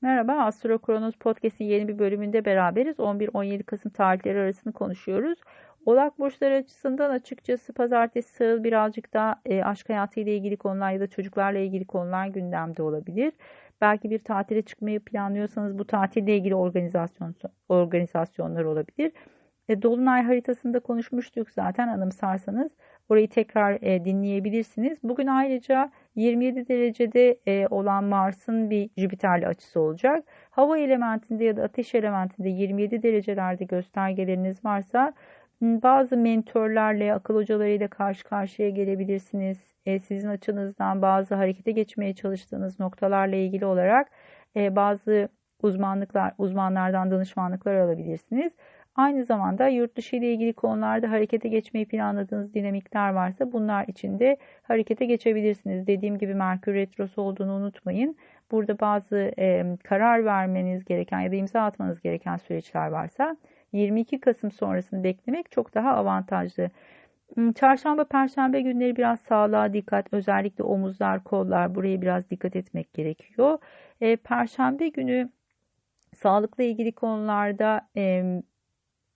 Merhaba, Astro Kronos Podcast'in yeni bir bölümünde beraberiz. 11-17 Kasım tarihleri arasını konuşuyoruz. Oğlak burçları açısından açıkçası pazartesi sağıl birazcık daha e, aşk hayatıyla ilgili konular ya da çocuklarla ilgili konular gündemde olabilir. Belki bir tatile çıkmayı planlıyorsanız bu tatille ilgili organizasyon organizasyonlar olabilir. E, Dolunay haritasında konuşmuştuk zaten anımsarsanız. Orayı tekrar e, dinleyebilirsiniz. Bugün ayrıca 27 derecede e, olan Mars'ın bir Jüpiter'le açısı olacak. Hava elementinde ya da ateş elementinde 27 derecelerde göstergeleriniz varsa bazı mentörlerle, akıl hocalarıyla karşı karşıya gelebilirsiniz. E, sizin açınızdan bazı harekete geçmeye çalıştığınız noktalarla ilgili olarak e, bazı uzmanlıklar, uzmanlardan danışmanlıklar alabilirsiniz. Aynı zamanda yurt dışı ile ilgili konularda harekete geçmeyi planladığınız dinamikler varsa bunlar için de harekete geçebilirsiniz. Dediğim gibi Merkür Retrosu olduğunu unutmayın. Burada bazı e, karar vermeniz gereken ya da imza atmanız gereken süreçler varsa 22 Kasım sonrasını beklemek çok daha avantajlı. Hmm, çarşamba, perşembe günleri biraz sağlığa dikkat, özellikle omuzlar, kollar buraya biraz dikkat etmek gerekiyor. E, perşembe günü sağlıkla ilgili konularda e,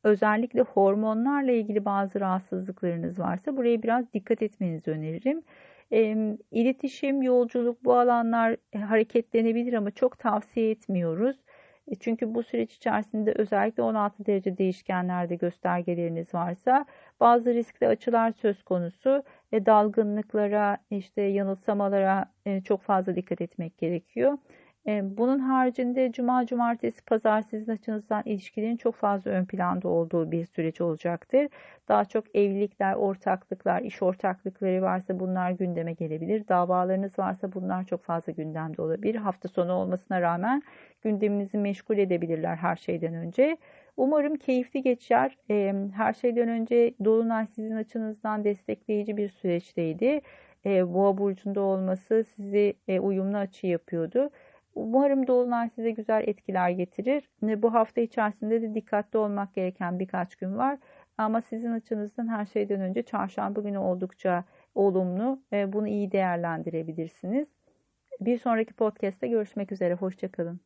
özellikle hormonlarla ilgili bazı rahatsızlıklarınız varsa buraya biraz dikkat etmenizi öneririm. E, iletişim, yolculuk bu alanlar hareketlenebilir ama çok tavsiye etmiyoruz. E, çünkü bu süreç içerisinde özellikle 16 derece değişkenlerde göstergeleriniz varsa bazı riskli açılar söz konusu ve dalgınlıklara, işte yanılsamalara e, çok fazla dikkat etmek gerekiyor. E, bunun haricinde cuma, cumartesi, pazar sizin açınızdan ilişkilerin çok fazla ön planda olduğu bir süreç olacaktır. Daha çok evlilikler, ortaklıklar, iş ortaklıkları varsa bunlar gündeme gelebilir. Davalarınız varsa bunlar çok fazla gündemde olabilir. Hafta sonu olmasına rağmen gündeminizi meşgul edebilirler her şeyden önce. Umarım keyifli geçer. E, her şeyden önce Dolunay sizin açınızdan destekleyici bir süreçteydi. E, Boğa burcunda olması sizi uyumlu açı yapıyordu. Umarım dolunay size güzel etkiler getirir. Bu hafta içerisinde de dikkatli olmak gereken birkaç gün var. Ama sizin açınızdan her şeyden önce çarşamba günü oldukça olumlu. Bunu iyi değerlendirebilirsiniz. Bir sonraki podcast'te görüşmek üzere. Hoşçakalın.